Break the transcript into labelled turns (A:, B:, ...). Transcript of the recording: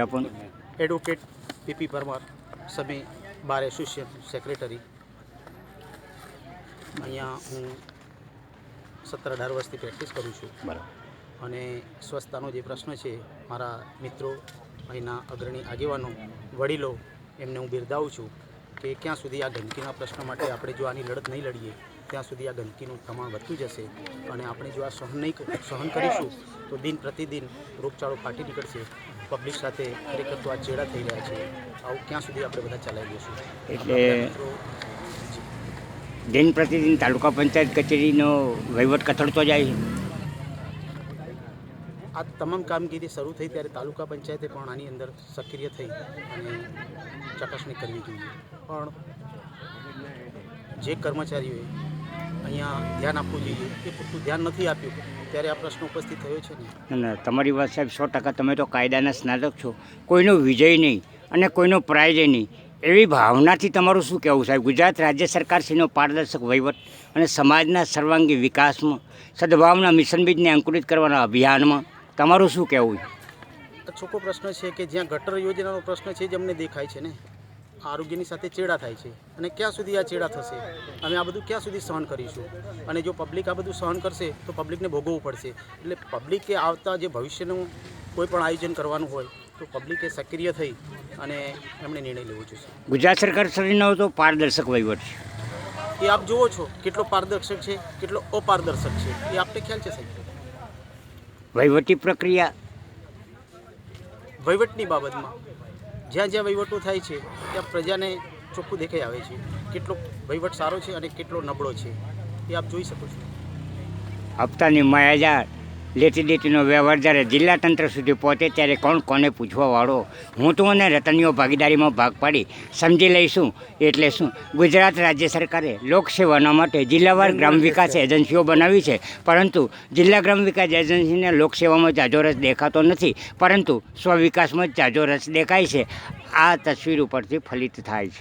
A: આપો ને.
B: Advocate PP Parmar Sami bar association secretary અહીંયા હું સત્તર અઢાર વર્ષથી પ્રેક્ટિસ કરું છું.
A: બરાબર.
B: અને સ્વચ્છતાનો જે પ્રશ્ન છે મારા મિત્રો અહીંના અગ્રણી આગેવાનો વડીલો એમને હું બિરદાવું છું કે ક્યાં સુધી આ ગંદકીના પ્રશ્ન માટે આપણે જો આની લડત નહીં લડીએ ત્યાં સુધી આ ગંદકીનું પ્રમાણ વધતું જશે. અને આપણે જો આ સહન નહીં સહન કરીશું તો દિન પ્રતિદિન રોગચાળો ફાટી નીકળશે. પબ્લિક સાથે ખરેખર તો આ ચેડા થઈ રહ્યા છે. આવું ક્યાં સુધી આપણે બધા ચલાવી દઈશું
A: એટલે દિન પ્રતિદિન તાલુકા પંચાયત કચેરીનો વહીવટ કથળતો જાય છે.
B: આ તમામ કામગીરી શરૂ થઈ ત્યારે તાલુકા પંચાયતે પણ આની અંદર સક્રિય થઈ અને ચકાસણી કરવી જોઈએ. પણ જે કર્મચારીઓએ અહીંયા ધ્યાન આપવું જોઈએ. એ પૂરતું ધ્યાન નથી આપ્યું. ત્યારે આ પ્રશ્ન ઉપસ્થિત થયો છે ને.
A: તમારી વાત સાહેબ સો ટકા તમે તો કાયદાના સ્નાતક છો. કોઈનો વિજય નહીં અને કોઈનો પ્રાઇઝ નહીં. એવી ભાવનાથી તમારું શું કહેવું સાહેબ? ગુજરાત રાજ્ય સરકારશ્રીનો પારદર્શક વહીવટ અને સમાજના સર્વાંગી વિકાસમાં સદભાવના મિશન બીજને અંકુરિત કરવાના અભિયાનમાં તમારું શું કહેવું? છે
B: ચોખ્ખો પ્રશ્ન છે કે જ્યાં ગટર યોજનાનો પ્રશ્ન છે જ અમને દેખાય છે ને. આરોગ્યની સાથે ચેડા થાય છે અને ક્યાં સુધી આ ચેડા થશે? અમે આ બધું ક્યાં સુધી સહન કરીશું? અને જો પબ્લિક આ બધું સહન કરશે તો પબ્લિકને ભોગવવું પડશે. એટલે પબ્લિકે આવતા જે ભવિષ્યનું કોઈ પણ આયોજન કરવાનું હોય તો પબ્લિકે સક્રિય થઈ અને એમણે નિર્ણય લેવો જોઈએ.
A: ગુજરાત સરકાર સરકારશ્રીનો તો પારદર્શક વહીવટ છે.
B: એ આપ જુઓ છો કેટલો પારદર્શક છે કેટલો અપારદર્શક છે. એ આપને ખ્યાલ છે સાહેબ?
A: વહીવટી પ્રક્રિયા
B: વહીવટની બાબતમાં જ્યાં જ્યાં વહીવટો થાય છે, ત્યાં પ્રજાને ચોખ્ખું દેખાઈ આવે છે. કેટલો વહીવટ સારો છે અને કેટલો નબળો છે, એ આપ જોઈ શકો છો.
A: હપ્તાની માયાજાર લેતી દેતીનો વ્યવહાર જ્યારે જિલ્લા તંત્ર સુધી પહોંચે ત્યારે કોણ કોને પૂછવાવાળો? હું તો અને રતનીઓ ભાગીદારીમાં ભાગ પાડી. સમજી લઈશું. એટલે શું? ગુજરાત રાજ્ય સરકારે લોકસેવાના માટે જિલ્લાવાર ગ્રામ વિકાસ એજન્સીઓ બનાવી છે. પરંતુ જિલ્લા ગ્રામ વિકાસ એજન્સીને લોકસેવામાં જાજો રસ દેખાતો નથી. પરંતુ સ્વવિકાસમાં જ જાજો રસ દેખાય છે. આ તસવીર ઉપરથી ફલિત થાય છે.